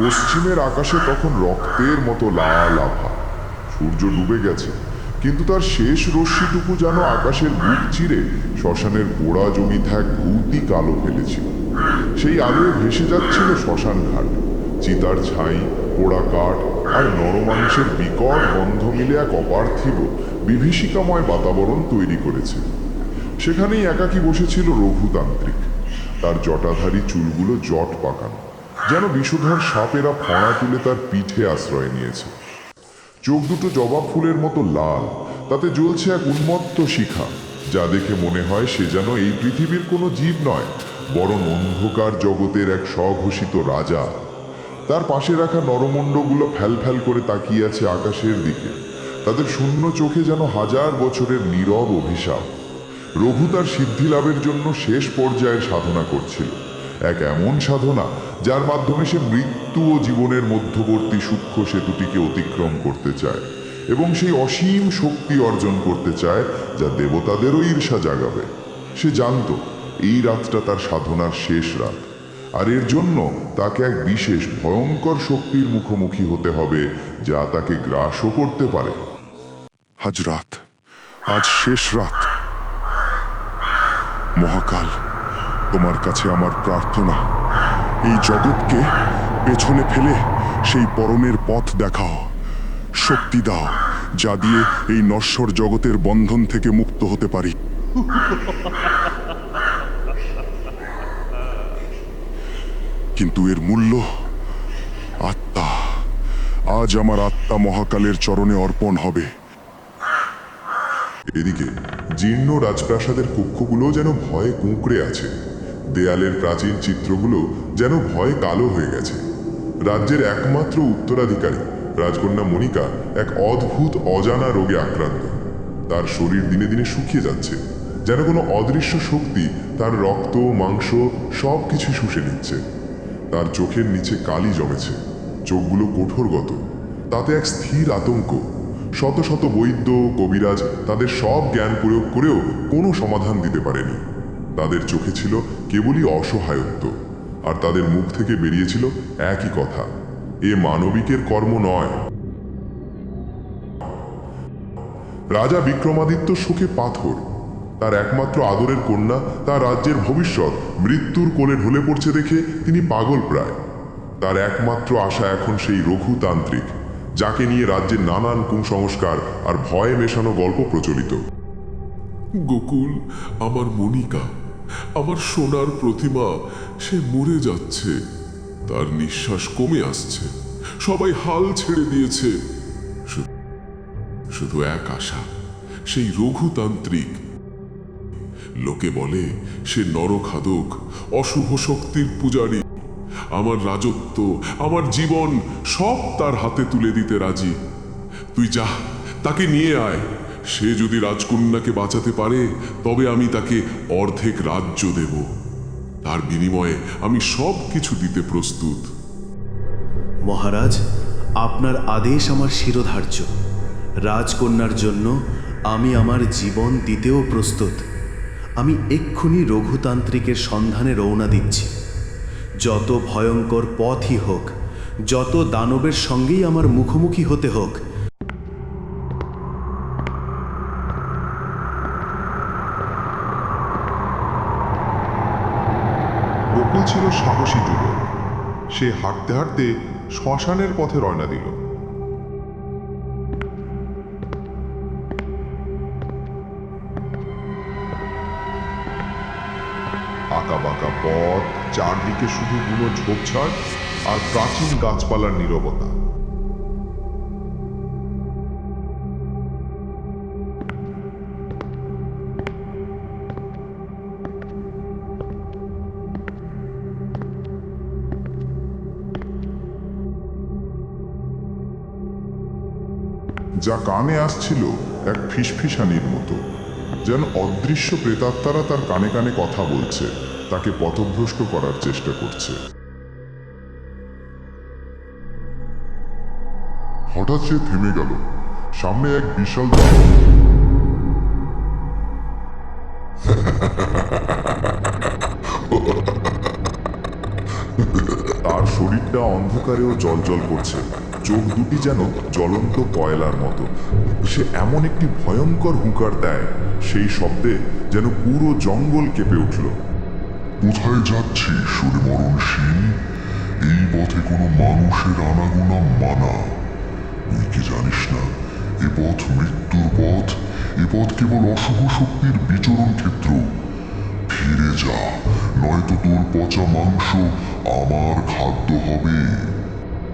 পশ্চিমের আকাশে তখন রক্তের মতো লাল আভা। সূর্য ডুবে গেছে, কিন্তু তার শেষ রশ্মিটুকু যেন আকাশের বুক চিরে শ্মশানের পোড়া জমি থাক ভূতি কালো ফেলেছিল। সেই আলোয় ভেসে যাচ্ছিল শ্মশান ঘাট। চিতার ছাই, পোড়া কাঠ আর নরমাংসের বিকট গন্ধ মিলে এক অপার্থিব, বিভীষিকাময় বাতাবরণ তৈরি করেছে। সেখানেই একাকী বসেছিল রঘুতান্ত্রিক। তার জটাধারী চুলগুলো জট পাকানো। যেন বিষধর সাপেরা ফণা তুলে তার পিঠে আশ্রয় নিয়েছে। চোখ দুটো জবা ফুলের মতো লাল, তাতে জ্বলছে এক উন্মত্ত শিখা, যা দেখে মনে হয় সে যেন এই পৃথিবীর কোনো জীব নয়, বরং অন্ধকার জগতের এক স্বঘোষিত রাজা। তার পাশে রাখা নরমণ্ডগুলো ফ্যাল ফ্যাল করে তাকিয়ে আছে আকাশের দিকে। তাদের শূন্য চোখে যেন হাজার বছরের নীরব অভিশাপ। রঘু তার সিদ্ধি লাভের জন্য শেষ পর্যায়ের সাধনা করছিল। এক এমন সাধনা যার মাধ্যমে সে মৃত্যু ও জীবনের মধ্যবর্তী সূক্ষ্ম সেতুটিকে অতিক্রম করতে চায় এবং সেই অসীম শক্তি অর্জন করতে চায় যা দেবতাদেরও ঈর্ষা জাগাবে। সে জানত, এই রাতটা তার সাধনার শেষ রাত। আর এর জন্য তাকে এক বিশেষ ভয়ঙ্কর শক্তির মুখোমুখি হতে হবে যা তাকে গ্রাসও করতে পারে। আজ রাত, আজ শেষ রাত। মহাকাল। তোমার কাছে আমার প্রার্থনা। এই জগৎকে পেছনে ফেলে সেই পরমের পথ দেখাও, শক্তি দাও, যা দিয়ে এই নশ্বর জগতের বন্ধন থেকে মুক্ত হতে পারি। কিন্তু এর মূল্য আত্মা। আজ আমার আত্মা মহাকালের চরণে অর্পণ হবে। এদিকে জীর্ণ রাজপ্রাসাদের কক্ষগুলো যেন ভয়ে কুঁকড়ে আছে। দেয়ালের প্রাচীন চিত্রগুলো যেন ভয়ে কালো হয়ে গেছে। রাজ্যের একমাত্র উত্তরাধিকারী, রাজকন্যা মনিকা এক অদ্ভুত, অজানা রোগে আক্রান্ত। তার শরীর দিনে দিনে শুকিয়ে যাচ্ছে। যেন কোনো অদৃশ্য শক্তি তার রক্ত, মাংস সব কিছু শুষে নিচ্ছে। তার চোখের নিচে কালি জমেছে। চোখগুলো কঠোরগত। তাতে এক স্থির আতঙ্ক। শত শত বৈদ্য, কবিরাজ তাদের সব জ্ঞান প্রয়োগ করেও কোনো সমাধান দিতে পারেনি। তাদের চোখে ছিল কেবলই অসহায়ত্ব, আর তাদের মুখ থেকে বেরিয়েছিল একই কথা, এ মানবিকের কর্ম নয়। রাজা বিক্রমাদিত্য শোকে পাথর, তার একমাত্র আদরের কন্যা, তার রাজ্যের ভবিষ্যৎ, মৃত্যুর কোলে ঢলে পড়ছে দেখে তিনি পাগল প্রায়। তার একমাত্র আশা এখন সেই রঘুতান্ত্রিক, যাকে নিয়ে রাজ্যের নানান কুসংস্কার আর ভয়ে মেশানো গল্প প্রচলিত। গোকুল, আমার মনিকা আমার সোনার প্রতিমা, সে মরে যাচ্ছে। তার নিঃশ্বাস কমে আসছে। সবাই হাল ছেড়ে দিয়েছে। শুধু এক আশা, সেই রঘুতান্ত্রিক। লোকে বলে, সে নরখাদক, অশুভ শক্তির পূজারী। আমার রাজত্ব, আমার জীবন সব তার হাতে তুলে দিতে রাজি। তুই যা, তাকে নিয়ে আয়। সে যদি রাজকন্যাকে বাঁচাতে পারে, তবে আমি তাকে অর্ধেক রাজ্য দেব। তার বিনিময়ে আমি সব কিছু দিতে প্রস্তুত। মহারাজ, আপনার আদেশ আমার শিরোধার্য। রাজকন্যার জন্য আমি আমার জীবন দিতেও প্রস্তুত। আমি এক্ষুনি রঘুতান্ত্রিকের সন্ধানে রওনা দিচ্ছি। যত ভয়ঙ্কর পথই হোক, যত দানবের সঙ্গেই আমার মুখোমুখি হতে হোক ছিল সাহসী যুবক। সে হাঁটতে হাঁটতে শ্মশানের পথে রওনা দিল। আঁকা বাঁকা পথ, চারদিকে শুধু বুনো ঝোপঝাড় আর প্রাচীন গাছপালার নীরবতা। যা কানে আসছিল এক ফিসফিসানির মতো। যেন অদৃশ্য প্রেতাত্মারা তার কানে কানে কথা বলছে, তাকে পথভ্রষ্ট করার চেষ্টা করছে। হঠাৎ সে থেমে গেল। সামনে এক বিশাল তার শরীরটা অন্ধকারেও জলজল করছে। চোখ দুটি যেন জ্বলন্ত কয়লার মতো। সে এমন একটি ভয়ঙ্কর হুঙ্কার দেয়, সেই শব্দে যেন পুরো জঙ্গল কেঁপে উঠল। কোথায় যাচ্ছি সুরে মরণশীল এই পথে কোনো মানুষের আনাগোনা মানা। তুই কি জানিস না, এ পথ মৃত্যুর পথ, এ পথ কেবল অশুভ শক্তির বিচরণ ক্ষেত্র। ফিরে যা, নয়তো তোর পচা মাংস আমার খাদ্য হবে।